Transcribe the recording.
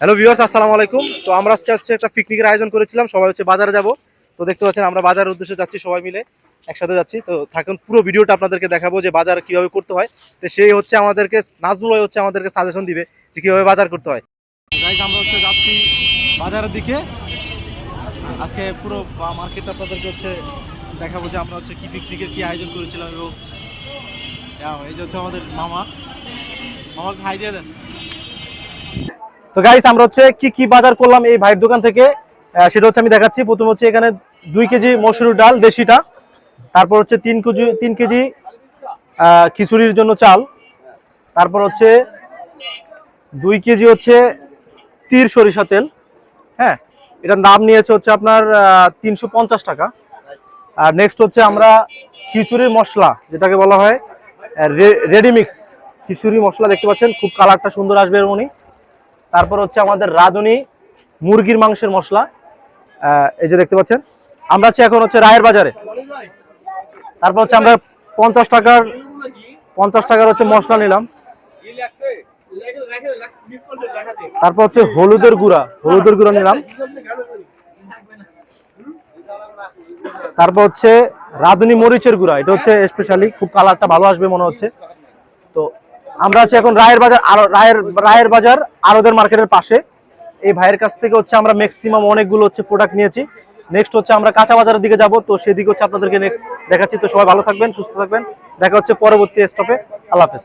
Hello viewers আসসালামু আলাইকুম। তো আমরা আজকে হচ্ছে একটা পিকনিকের আয়োজন করেছিলাম, সবাই হচ্ছে বাজারে যাব। তো দেখতে পাচ্ছেন, আমরা বাজারের উদ্দেশ্যে যাচ্ছি, সবাই মিলে একসাথে যাচ্ছি। তো থাকুন, পুরো ভিডিওটা আপনাদেরকে দেখাবো যে বাজার কীভাবে করতে হয়। তো সেই হচ্ছে আমাদেরকে, নাজমুল ভাই হচ্ছে আমাদেরকে সাজেশন দিবে যে কীভাবে বাজার করতে হয়। গাইজ আমরা হচ্ছে যাচ্ছি বাজারের দিকে। আজকে পুরো মার্কেটটা আপনাদেরকে হচ্ছে দেখাবো যে আমরা হচ্ছে কি পিকনিকের কি আয়োজন করেছিলাম এবং এই যে হচ্ছে আমাদের মামা। মামাকে হাই দিয়ে দেন। তো গাইস আমরা হচ্ছে কি কি বাজার করলাম এই ভাইয়ের দোকান থেকে? সেটা হচ্ছে আমি দেখাচ্ছি। প্রথম হচ্ছে এখানে দুই কেজি মসুর ডাল, দেশিটা। তারপর হচ্ছে তিন কেজি তিন কেজি খিচুড়ির জন্য চাল। তারপর হচ্ছে দুই কেজি হচ্ছে তীর সরিষা তেল। হ্যাঁ এটার দাম নিয়েছে হচ্ছে আপনার তিনশো পঞ্চাশ টাকা। আর নেক্সট হচ্ছে আমরা খিচুড়ির মশলা, যেটাকে বলা হয় রেডিমিক্স খিচুড়ি মশলা দেখতে পাচ্ছেন। খুব কালারটা সুন্দর আসবে এর মনি। তারপর হচ্ছে আমাদের রাঁধুনি মুরগির মাংসের মশলা। এই যে দেখতে পাচ্ছেন, আমরা আছি এখন হচ্ছে রায়ের বাজারে। তারপর হচ্ছে আমরা পঞ্চাশ টাকার পঞ্চাশ টাকার হচ্ছে মশলা নিলাম। তারপর হচ্ছে হলুদের গুঁড়া হলুদের গুঁড়া নিলাম। তারপর হচ্ছে রাঁধুনি মরিচের গুঁড়া, এটা হচ্ছে স্পেশালি খুব কালারটা ভালো আসবে মনে হচ্ছে। তো আমরা আছি এখন রায়ের বাজার রায়ের রায়ের বাজার, আরদের মার্কেটের পাশে। এই ভাইয়ের কাছ থেকে হচ্ছে আমরা ম্যাক্সিমাম অনেকগুলো হচ্ছে প্রোডাক্ট নিয়েছি। নেক্সট হচ্ছে আমরা কাঁচা বাজারের দিকে যাব, তো সেদিকে হচ্ছে আপনাদেরকে নেক্সট দেখাচ্ছি। তো সবাই ভালো থাকবেন, সুস্থ থাকবেন। দেখা হচ্ছে পরবর্তী স্টপে আল্লাহ হাফেজ।